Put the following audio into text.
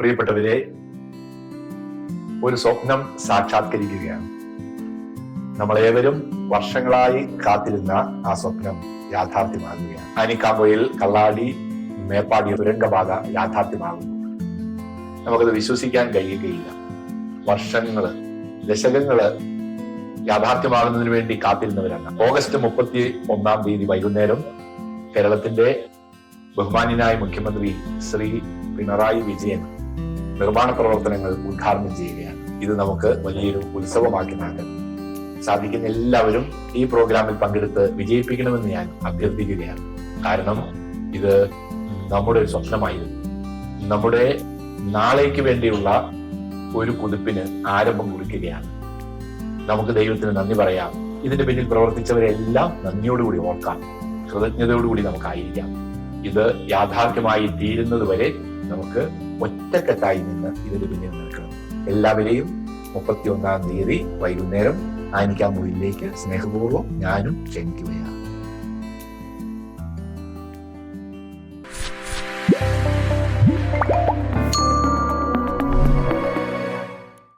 പ്രിയപ്പെട്ടവരെ ഒരു സ്വപ്നം സാക്ഷാത്കരിക്കുകയാണ്. നമ്മളേവരും വർഷങ്ങളായി കാത്തിരുന്ന ആ സ്വപ്നം യാഥാർത്ഥ്യമാകുകയാണ്. ആനിക്കാമ്പൊയിൽ കള്ളാടി മേപ്പാടി തുരങ്കപാത യാഥാർത്ഥ്യമാകുന്നു. നമുക്കത് വിശ്വസിക്കാൻ കഴിയുകയില്ല. വർഷങ്ങൾ ദശകങ്ങൾ യാഥാർത്ഥ്യമാകുന്നതിന് വേണ്ടി കാത്തിരുന്നവരാണ്. ഓഗസ്റ്റ് മുപ്പത്തി ഒന്നാം തീയതി വൈകുന്നേരം കേരളത്തിന്റെ ബഹുമാന്യനായ മുഖ്യമന്ത്രി ശ്രീ പിണറായി വിജയൻ നിർമ്മാണ പ്രവർത്തനങ്ങൾ ഉദ്ഘാടനം ചെയ്യുകയാണ്. ഇത് നമുക്ക് വലിയൊരു ഉത്സവമാക്കി മാറ്റാൻ സാധിക്കുന്ന എല്ലാവരും ഈ പ്രോഗ്രാമിൽ പങ്കെടുത്ത് വിജയിപ്പിക്കണമെന്ന് ഞാൻ അഭ്യർത്ഥിക്കുകയാണ്. കാരണം ഇത് നമ്മുടെ ഒരു സ്വപ്നമായിരുന്നു. നമ്മുടെ നാളേക്ക് വേണ്ടിയുള്ള ഒരു കുതിപ്പിന് ആരംഭം കുറിക്കുകയാണ്. നമുക്ക് ദൈവത്തിന് നന്ദി പറയാം. ഇതിന്റെ പിന്നിൽ പ്രവർത്തിച്ചവരെല്ലാം നന്ദിയോടുകൂടി ഓർക്കാം. കൃതജ്ഞതയോടുകൂടി നമുക്കായിരിക്കാം. ഇത് യാഥാർത്ഥ്യമായി തീരുന്നത് വരെ നമുക്ക് ഒറ്റക്കെട്ടായി നിന്ന് ഇതിന് പിന്നിൽ നിൽക്കണം. എല്ലാവരെയും മുപ്പത്തി ഒന്നാം തീയതി വൈകുന്നേരം ആനിക്കാമ്പൂരിലേക്ക് സ്നേഹപൂർവം ഞാനും ക്ഷണിക്കുകയാണ്.